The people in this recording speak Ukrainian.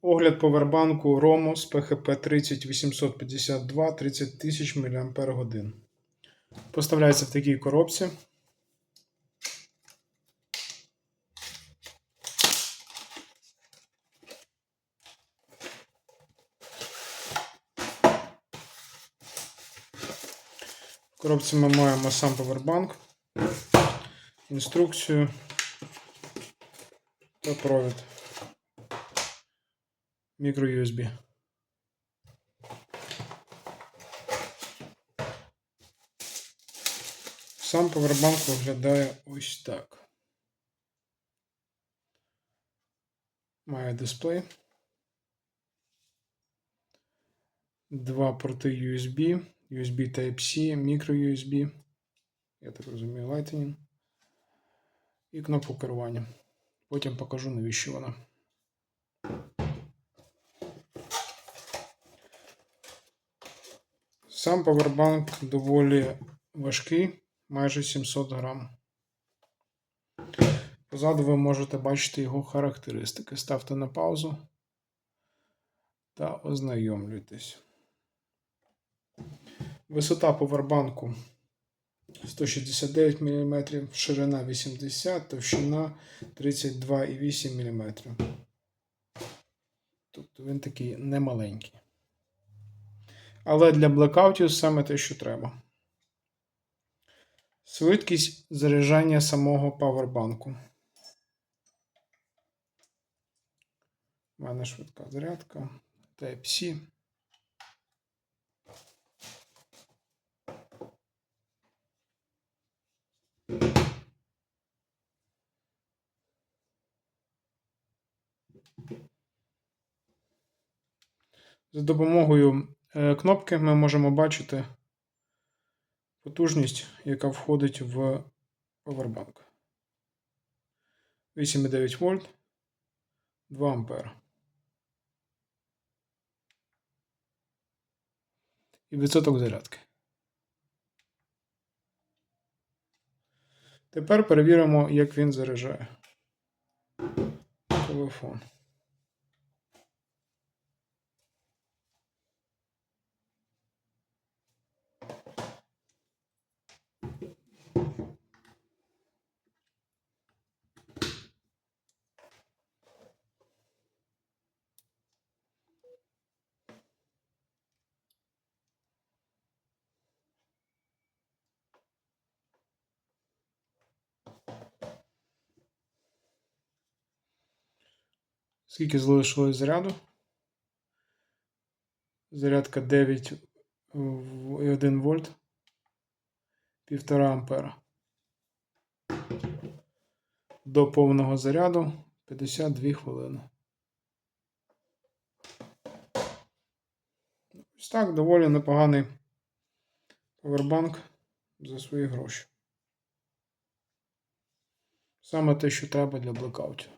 Огляд повербанку Romos PHP 30852 30 тисяч мАч. Поставляється в такій коробці. В коробці ми маємо сам повербанк, інструкцію та провід. Мікро-USB. Сам повербанк виглядає ось так. Має дисплей. Два порти USB, USB Type-C, micro-USB. Я так розумію, Lightning. І кнопку керування. Потім покажу, навіщо вона. Сам павербанк доволі важкий, майже 700 грам. Позаду ви можете бачити його характеристики. Ставте на паузу та ознайомлюйтесь. Висота повербанку 169 мм, ширина 80 товщина 32,8 мм. Тобто він такий немаленький. Але для блекаутів саме те, що треба. Швидкість заряджання самого павербанку. У мене швидка зарядка. Type-C. За допомогою кнопки ми можемо бачити потужність, яка входить в повербанк. 8,9 вольт, 2 ампера. І відсоток зарядки. Тепер перевіримо, як він заряджає телефон. Скільки залишилось заряду? Зарядка 9,1 вольт, 1,5 ампера. До повного заряду 52 хвилини. Ось так доволі непоганий повербанк за свої гроші. Саме те, що треба для блекаутів.